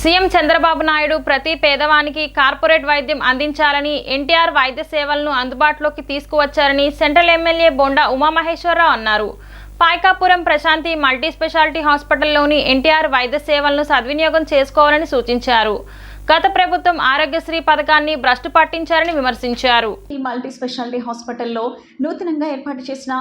CM Chandrababu Naidu ప్రతి పేదవానికి corporate వైద్యం అందించాలని ఎన్టీఆర్ వైద్య సేవలను అందుబాటులోకి తీసుకువచ్చారని సెంట్రల్ ఎమ్మెల్యే బొండా ఉమామహేశ్వరరావు అన్నారు. పాయకాపురం ప్రశాంతి మల్టీ స్పెషాలిటీ హాస్పిటల్లోని ఎన్టీఆర్ వైద్య సేవలను సద్వినియోగం చేసుకోవాలని సూచించారు. గత ప్రభుత్వం ఆరోగ్యశ్రీ పథకాన్ని భ్రష్టు పట్టించారని విమర్శించారు. ఈ మల్టీ స్పెషాలిటీ హాస్పిటల్లో నూతనంగా ఏర్పాటు చేసిన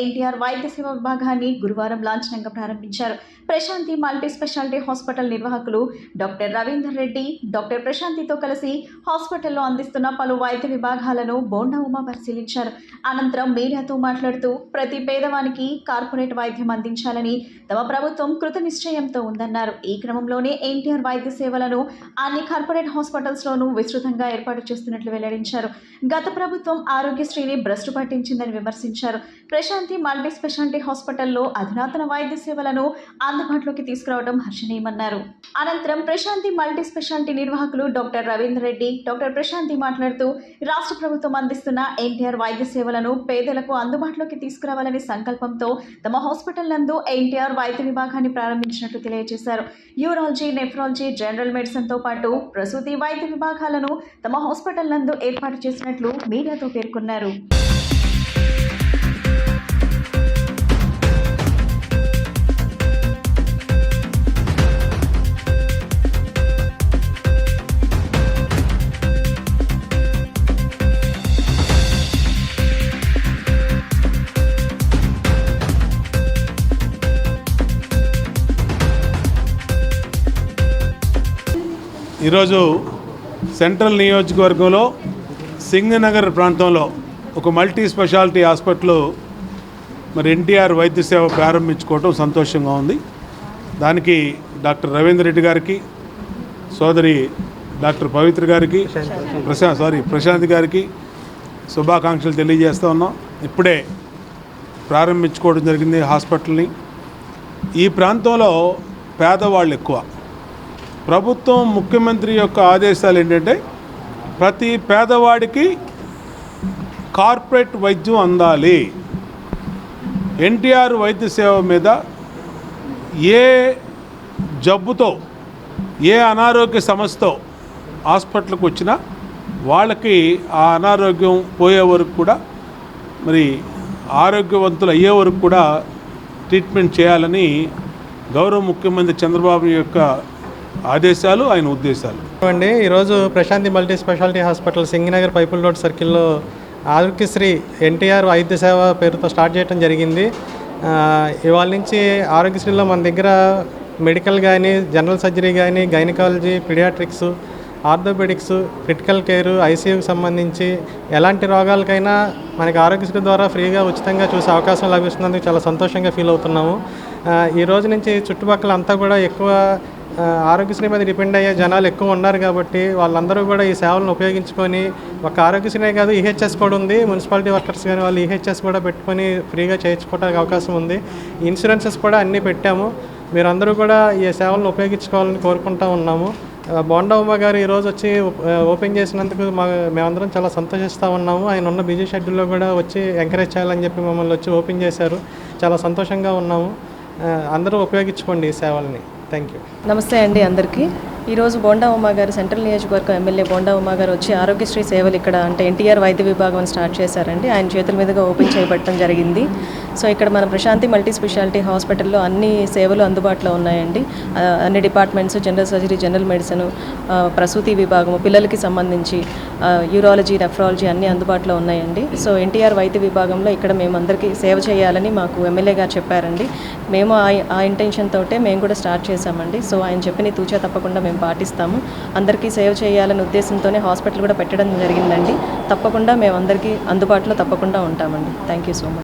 ఎన్టీఆర్ వైద్య సేవ విభాగాన్ని గురువారం లాంఛనంగా ప్రారంభించారు. ప్రశాంతి మల్టీ స్పెషాలిటీ హాస్పిటల్ నిర్వాహకులు డాక్టర్ రవీందర్ రెడ్డి డాక్టర్ ప్రశాంతితో కలిసి హాస్పిటల్లో అందిస్తున్న పలు వైద్య విభాగాలను బోండా ఉమా పరిశీలించారు. అనంతరం మీడియాతో మాట్లాడుతూ ప్రతి పేదవానికి కార్పొరేట్ వైద్యం అందించాలని తమ ప్రభుత్వం కృత నిశ్చయంతో ఉందన్నారు. ఈ క్రమంలోనే ఎన్టీఆర్ వైద్య సేవలను అన్ని కార్పొరేట్ హాస్పిటల్స్లోనూ విస్తృతంగా ఏర్పాటు చేస్తున్నట్లు వెల్లడించారు. గత ప్రభుత్వం ఆరోగ్యశ్రీని భ్రష్టు పట్టించిందని విమర్శించారు. ప్రశాంతి మల్టీ స్పెషాలిటీ హాస్పిటల్లో అధునాతన వైద్య సేవలను అందుబాటులోకి తీసుకురావడం హర్షణీయమన్నారు. అనంతరం ప్రశాంతి మల్టీ స్పెషాలిటీ నిర్వాహకులు డాక్టర్ రవీంద్ర రెడ్డి డాక్టర్ ప్రశాంతి మాట్లాడుతూ రాష్ట్ర ప్రభుత్వం అందిస్తున్న ఎన్టీఆర్ వైద్య సేవలను పేదలకు అందుబాటులోకి తీసుకురావాలనే సంకల్పంతో తమ హాస్పిటల్ నందు ఎన్టీఆర్ వైద్య విభాగాన్ని ప్రారంభించినట్లు తెలియజేశారు. యూరాలజీ నెఫ్రాలజీ జనరల్ మెడిసిన్తో పాటు ప్రసూతి వైద్య విభాగాలను తమ హాస్పిటల్ నందు ఏర్పాటు చేసినట్లు మీడియాతో పేర్కొన్నారు. ఈరోజు సెంట్రల్ నియోజకవర్గంలో సింగనగర్ ప్రాంతంలో ఒక మల్టీ స్పెషాలిటీ హాస్పిటల్ మరి ఎన్టీఆర్ వైద్య సేవ ప్రారంభించుకోవటం సంతోషంగా ఉంది. దానికి డాక్టర్ రవీంద్ర రెడ్డి గారికి సోదరి డాక్టర్ పవిత్ర గారికి ప్రశాంత్ సారీ ప్రశాంత్ గారికి శుభాకాంక్షలు తెలియజేస్తూ ఉన్నాం. ఇప్పుడే ప్రారంభించుకోవడం జరిగింది హాస్పిటల్ని. ఈ ప్రాంతంలో పేదవాళ్ళు ఎక్కువ. ప్రభుత్వం ముఖ్యమంత్రి యొక్క ఆదేశాలు ఏంటంటే ప్రతి పేదవాడికి కార్పొరేట్ వైద్యం అందాలి. ఎన్టీఆర్ వైద్య సేవ మీద ఏ జబ్బుతో ఏ అనారోగ్య సమస్యతో హాస్పిటల్కి వచ్చినా వాళ్ళకి ఆ అనారోగ్యం పోయే వరకు కూడా మరి ఆరోగ్యవంతులు అయ్యే వరకు కూడా ట్రీట్మెంట్ చేయాలని గౌరవ ముఖ్యమంత్రి చంద్రబాబు యొక్క ఆదేశాలు ఆయన ఉద్దేశాలు. అండి ఈరోజు Prashanti multi speciality hospital Singh Nagar Pipula road సర్కిల్లో ఆరోగ్యశ్రీ ఎన్టీఆర్ వైద్య సేవ పేరుతో స్టార్ట్ చేయడం జరిగింది. ఇవాళ నుంచి ఆరోగ్యశ్రీలో మన దగ్గర మెడికల్ కానీ జనరల్ సర్జరీ కానీ gynaecology paediatrics orthopaedics critical care ఐసీయూకి సంబంధించి ఎలాంటి రోగాలకైనా మనకి ఆరోగ్యశ్రీ ద్వారా ఫ్రీగా ఉచితంగా చూసే అవకాశం లభిస్తున్నందుకు చాలా సంతోషంగా ఫీల్ అవుతున్నాము. ఈ రోజు నుంచి చుట్టుపక్కల అంతా కూడా ఎక్కువ ఆరోగ్యశ్రీ మీద డిపెండ్ అయ్యే జనాలు ఎక్కువ ఉన్నారు కాబట్టి వాళ్ళందరూ కూడా ఈ సేవలను ఉపయోగించుకొని ఒక ఆరోగ్యశ్రీనే కాదు ఈహెచ్ఎస్ కూడా ఉంది. మున్సిపాలిటీ వర్కర్స్ కానీ వాళ్ళు ఈహెచ్ఎస్ కూడా పెట్టుకొని ఫ్రీగా చేయించుకోవడానికి అవకాశం ఉంది. ఇన్సూరెన్సెస్ కూడా అన్నీ పెట్టాము. మీరందరూ కూడా ఈ సేవలను ఉపయోగించుకోవాలని కోరుకుంటా ఉన్నాము. ఆ, బోండా ఉమ్మ గారు ఈరోజు వచ్చి ఓపెన్ చేసినందుకు మా మేమందరం చాలా సంతోషిస్తూ ఉన్నాము. ఆయన ఉన్న బిజీ షెడ్యూల్లో కూడా వచ్చి ఎంకరేజ్ చేయాలని చెప్పి మమ్మల్ని వచ్చి ఓపెన్ చేశారు. చాలా సంతోషంగా ఉన్నాము. అందరూ ఉపయోగించుకోండి ఈ సేవల్ని. Thank you. నమస్తే అండి అందరికీ. ఈరోజు బోండా ఉమ్మగారు సెంట్రల్ నియోజకవర్గం ఎమ్మెల్యే బోండా ఉమ్మగారు వచ్చి ఆరోగ్యశ్రీ సేవలు ఇక్కడ అంటే ఎన్టీఆర్ వైద్య విభాగం స్టార్ట్ చేశారండి. ఆయన చేతుల మీదుగా ఓపెన్ చేయబడటం జరిగింది. సో ఇక్కడ మన ప్రశాంతి మల్టీ స్పెషాలిటీ హాస్పిటల్లో అన్ని సేవలు అందుబాటులో ఉన్నాయండి. అన్ని departments general surgery general medicine ప్రసూతి విభాగము పిల్లలకి సంబంధించి యూరాలజీ నెఫ్రాలజీ అన్నీ అందుబాటులో ఉన్నాయండి. సో ఎన్టీఆర్ వైద్య విభాగంలో ఇక్కడ మేము అందరికీ సేవ చేయాలని మాకు ఎమ్మెల్యే గారు చెప్పారండి. మేము ఆ- ఆ ఇంటెన్షన్ తోటే మేము కూడా స్టార్ట్ చేశామండి. సో ఆయన చెప్పిన తూచా తప్పకుండా మేము పాటిస్తాము. అందరికీ సేవ చేయాలనే ఉద్దేశంతోనే హాస్పిటల్ కూడా పెట్టడం జరిగిందండి. తప్పకుండా మేము అందరికీ అందుబాటులో తప్పకుండా ఉంటామండి. Thank you so much.